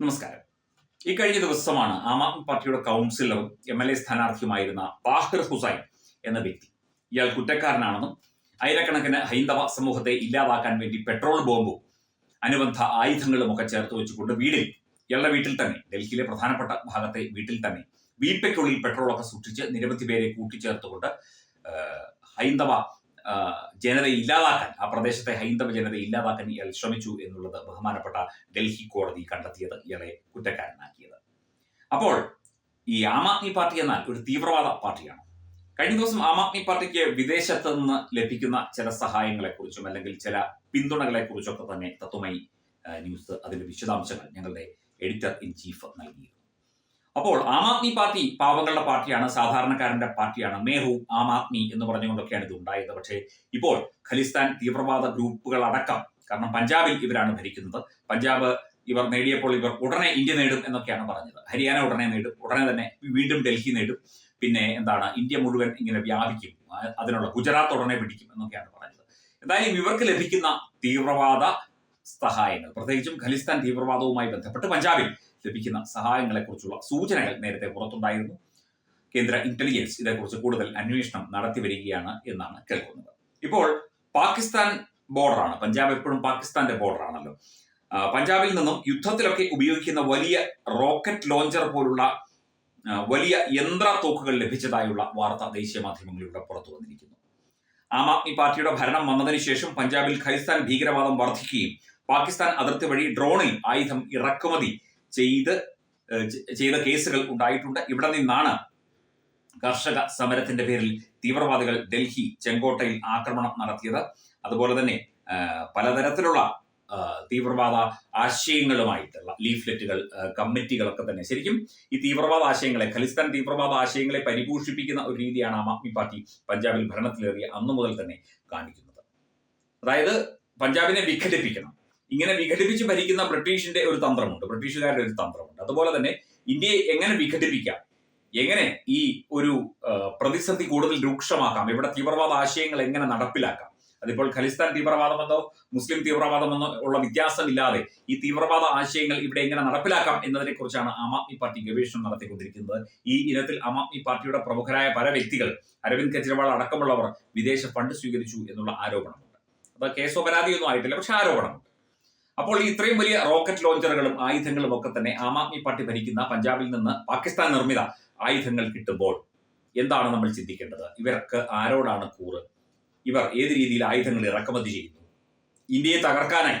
നമസ്കാരം. ഈ കഴിഞ്ഞ ദിവസമാണ് ആം ആദ്മി പാർട്ടിയുടെ കൗൺസിലറും എം എൽ എ സ്ഥാനാർത്ഥിയുമായിരുന്ന താഹിർ ഹുസൈൻ എന്ന വ്യക്തി. ഇയാൾ കുറ്റക്കാരനാണെന്നും ആയിരക്കണക്കിന് ഹൈന്ദവ സമൂഹത്തെ ഇല്ലാതാക്കാൻ വേണ്ടി പെട്രോൾ ബോംബും അനുബന്ധ ആയുധങ്ങളും ഒക്കെ ചേർത്ത് വെച്ചുകൊണ്ട് വീടിൽ ഇയാളുടെ വീട്ടിൽ തന്നെ ഡൽഹിയിലെ പ്രധാനപ്പെട്ട ഭാഗത്തെ വീട്ടിൽ തന്നെ വീപ്പയ്ക്കുള്ളിൽ പെട്രോളൊക്കെ സൂക്ഷിച്ച് നിരവധി പേരെ കൂട്ടിച്ചേർത്തുകൊണ്ട് ഹൈന്ദവ ജനതയെ ഇല്ലാതാക്കാൻ ആ പ്രദേശത്തെ ഹൈന്ദവ ജനതയെ ഇല്ലാതാക്കാൻ ഇയാൾ ശ്രമിച്ചു എന്നുള്ളത് ബഹുമാനപ്പെട്ട ഡൽഹി കോടതി കണ്ടെത്തിയത് ഇയാളെ കുറ്റക്കാരനാക്കിയത്. അപ്പോൾ ഈ ആം ആദ്മി പാർട്ടി എന്നാൽ ഒരു തീവ്രവാദ പാർട്ടിയാണ്. കഴിഞ്ഞ ദിവസം ആം ആദ്മി പാർട്ടിക്ക് വിദേശത്ത് നിന്ന് ലഭിക്കുന്ന ചില സഹായങ്ങളെക്കുറിച്ചും അല്ലെങ്കിൽ ചില പിന്തുണകളെ കുറിച്ചൊക്കെ തന്നെ തത്വമായി ന്യൂസ് അതിന്റെ വിശദാംശങ്ങൾ ഞങ്ങളുടെ എഡിറ്റർ ഇൻ ചീഫ് നൽകിയിരുന്നു. അപ്പോൾ ആം ആദ്മി പാർട്ടി പാവങ്ങളുടെ പാർട്ടിയാണ് സാധാരണക്കാരന്റെ പാർട്ടിയാണ്. മേഹു ആം ആദ്മി എന്ന് പറഞ്ഞുകൊണ്ടൊക്കെയാണ് ഇത് ഉണ്ടായത്. പക്ഷേ ഇപ്പോൾ ഖലിസ്ഥാൻ തീവ്രവാദ ഗ്രൂപ്പുകൾ അടക്കം കാരണം പഞ്ചാബിൽ ഇവരാണ് ഭരിക്കുന്നത്. പഞ്ചാബ് ഇവർ നേടിയപ്പോൾ ഇവർ ഉടനെ ഇന്ത്യ നേടും എന്നൊക്കെയാണ് പറഞ്ഞത്. ഹരിയാന ഉടനെ നേടും ഉടനെ തന്നെ വീണ്ടും ഡൽഹി നേടും. പിന്നെ എന്താണ് ഇന്ത്യ മുഴുവൻ ഇങ്ങനെ വ്യാപിക്കും. അതിനുള്ള ഗുജറാത്ത് ഉടനെ പിടിക്കും എന്നൊക്കെയാണ് പറഞ്ഞത്. എന്തായാലും ഇവർക്ക് ലഭിക്കുന്ന തീവ്രവാദ സഹായങ്ങൾ പ്രത്യേകിച്ചും ഖലിസ്ഥാൻ തീവ്രവാദവുമായി ബന്ധപ്പെട്ട് പഞ്ചാബിൽ ലഭിക്കുന്ന സഹായങ്ങളെക്കുറിച്ചുള്ള സൂചനകൾ നേരത്തെ പുറത്തുണ്ടായിരുന്നു. കേന്ദ്ര ഇന്റലിജൻസ് ഇതേക്കുറിച്ച് കൂടുതൽ അന്വേഷണം നടത്തി വരികയാണ് എന്നാണ് കേൾക്കുന്നത്. ഇപ്പോൾ പാകിസ്ഥാൻ ബോർഡറാണ് പഞ്ചാബ് എപ്പോഴും പാകിസ്ഥാന്റെ ബോർഡറാണല്ലോ പഞ്ചാബിൽ നിന്നും യുദ്ധത്തിലൊക്കെ ഉപയോഗിക്കുന്ന വലിയ റോക്കറ്റ് ലോഞ്ചർ പോലുള്ള വലിയ യന്ത്ര തോക്കുകൾ ലഭിച്ചതായുള്ള വാർത്ത ദേശീയ മാധ്യമങ്ങളിലൂടെ പുറത്തു വന്നിരിക്കുന്നു. ആം ആദ്മി പാർട്ടിയുടെ ഭരണം വന്നതിന് ശേഷം പഞ്ചാബിൽ ഖലിസ്ഥാൻ ഭീകരവാദം വർദ്ധിക്കുകയും പാകിസ്ഥാൻ അതിർത്തി വഴി ഡ്രോണിൽ ആയുധം ഇറക്കുമതി ചെയ്ത് ചെയ്ത കേസുകൾ ഉണ്ടായിട്ടുണ്ട്. ഇവിടെ നിന്നാണ് കർഷക സമരത്തിന്റെ പേരിൽ തീവ്രവാദികൾ ഡൽഹി ചെങ്കോട്ടയിൽ ആക്രമണം നടത്തിയത്. അതുപോലെ തന്നെ പലതരത്തിലുള്ള തീവ്രവാദ ആശയങ്ങളുമായിട്ടുള്ള ലീഫ്ലെറ്റുകൾ കമ്മിറ്റികളൊക്കെ തന്നെ. ശരിക്കും ഈ തീവ്രവാദ ആശയങ്ങളെ ഖലിസ്ഥാൻ തീവ്രവാദ ആശയങ്ങളെ പരിപോഷിപ്പിക്കുന്ന ഒരു രീതിയാണ് ആം ആദ്മി പാർട്ടി പഞ്ചാബിൽ ഭരണത്തിലേറിയ അന്നു മുതൽ തന്നെ കാണിക്കുന്നത്. അതായത് പഞ്ചാബിനെ വിഘടിപ്പിക്കണം. ഇങ്ങനെ വിഘടിപ്പിച്ച് ഭരിക്കുന്ന ബ്രിട്ടീഷിന്റെ ഒരു തന്ത്രമുണ്ട്. ബ്രിട്ടീഷുകാരുടെ ഒരു തന്ത്രമുണ്ട്. അതുപോലെ തന്നെ ഇന്ത്യയെ എങ്ങനെ വിഘടിപ്പിക്കാം? എങ്ങനെ ഈ ഒരു പ്രതിസന്ധി കൂടുതൽ രൂക്ഷമാക്കാം? ഇവിടെ തീവ്രവാദ ആശയങ്ങൾ എങ്ങനെ നടപ്പിലാക്കാം? അതിപ്പോൾ ഖലിസ്ഥാൻ തീവ്രവാദമെന്നോ മുസ്ലിം തീവ്രവാദമെന്നോ ഉള്ള വ്യത്യാസമില്ലാതെ ഈ തീവ്രവാദ ആശയങ്ങൾ ഇവിടെ എങ്ങനെ നടപ്പിലാക്കാം എന്നതിനെ കുറിച്ചാണ് ആം ആദ്മി പാർട്ടി ഗവേഷണം നടത്തിക്കൊണ്ടിരിക്കുന്നത്. ഈ ഇനത്തിൽ ആം ആദ്മി പാർട്ടിയുടെ പ്രമുഖരായ പല വ്യക്തികൾ അരവിന്ദ് കെജ്രിവാൾ അടക്കമുള്ളവർ വിദേശ ഫണ്ട് സ്വീകരിച്ചു എന്നുള്ള ആരോപണമുണ്ട്. അത് കേസോ പരാതിയൊന്നും ആയിട്ടില്ല പക്ഷെ ആരോപണമുണ്ട്. അപ്പോൾ ഈ ഇത്രയും വലിയ റോക്കറ്റ് ലോഞ്ചറുകളും ആയുധങ്ങളും ഒക്കെ തന്നെ ആം ആദ്മി പാർട്ടി ഭരിക്കുന്ന പഞ്ചാബിൽ നിന്ന് പാകിസ്ഥാൻ നിർമ്മിത ആയുധങ്ങൾ കിട്ടുമ്പോൾ എന്താണ് നമ്മൾ ചിന്തിക്കേണ്ടത്? ഇവർക്ക് ആരോടാണ് കൂറ്? ഇവർ ഏത് രീതിയിൽ ആയുധങ്ങൾ ഇറക്കുമതി ചെയ്യുന്നു? ഇന്ത്യയെ തകർക്കാനായി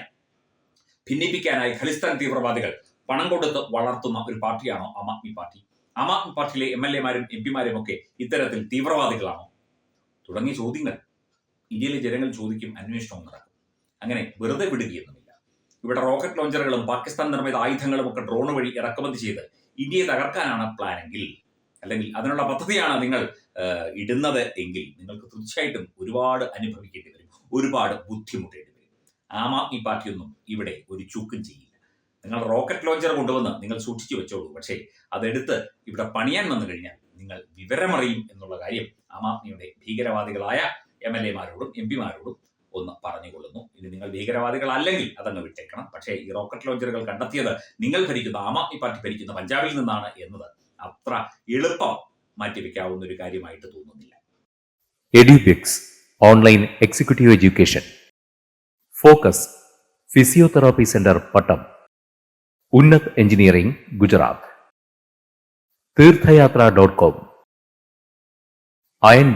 ഭിന്നിപ്പിക്കാനായി ഖലിസ്ഥാൻ തീവ്രവാദികൾ പണം കൊടുത്ത് വളർത്തുന്ന ഒരു പാർട്ടിയാണോ ആം ആദ്മി പാർട്ടി? ആം ആദ്മി പാർട്ടിയിലെ എം എൽ എമാരും എം പിമാരും ഒക്കെ ഇത്തരത്തിൽ തീവ്രവാദികളാണോ? തുടങ്ങിയ ചോദ്യങ്ങൾ ഇന്ത്യയിലെ ജനങ്ങൾ ചോദിക്കും അന്വേഷണവും നടക്കും. അങ്ങനെ വെറുതെ വിടുകയൊന്നുമില്ല. ഇവിടെ റോക്കറ്റ് ലോഞ്ചറുകളും പാകിസ്ഥാൻ നിർമ്മിത ആയുധങ്ങളും ഒക്കെ ഡ്രോൺ വഴി ഇറക്കുമതി ചെയ്ത് ഇന്ത്യയെ തകർക്കാനാണ് പ്ലാനെങ്കിൽ അല്ലെങ്കിൽ അതിനുള്ള പദ്ധതിയാണ് നിങ്ങൾ ഇടുന്നത് എങ്കിൽ നിങ്ങൾക്ക് തീർച്ചയായിട്ടും ഒരുപാട് അനുഭവിക്കേണ്ടി വരും. ഒരുപാട് ബുദ്ധിമുട്ടേണ്ടി വരും. ആം ആദ്മി പാർട്ടിയൊന്നും ഇവിടെ ഒരു ചൂക്കും ചെയ്യില്ല. നിങ്ങൾ റോക്കറ്റ് ലോഞ്ചർ കൊണ്ടുവന്ന് നിങ്ങൾ സൂക്ഷിച്ചു വെച്ചോളൂ. പക്ഷേ അതെടുത്ത് ഇവിടെ പണിയാൻ വന്നു കഴിഞ്ഞാൽ നിങ്ങൾ വിവരമറിയും എന്നുള്ള കാര്യം ആം ആദ്മിയുടെ ഭീകരവാദികളായ എം എൽ എമാരോടും എം പിമാരോടും ഒന്ന് പറഞ്ഞുകൊള്ളുന്നു. ഇനി നിങ്ങൾ ഭീകരവാദികളല്ലെങ്കിൽ അതങ്ങ് വിട്ടേക്കണം. പക്ഷേ ഈ റോക്കറ്റ് ലോഞ്ചറുകൾ കണ്ടെത്തിയത് നിങ്ങൾ ഭരിക്കുന്ന ആം ആദ്മി പാർട്ടി ഭരിക്കുന്ന പഞ്ചാബിൽ നിന്നാണ് എന്നത് അത്ര എളുപ്പം മാറ്റിവെക്കാവുന്ന ഒരു കാര്യമായിട്ട് തോന്നുന്നില്ല. Edubix online executive education focus physiotherapy centre Pattom Unnat engineering Gujarat Theerthayathra dot com iron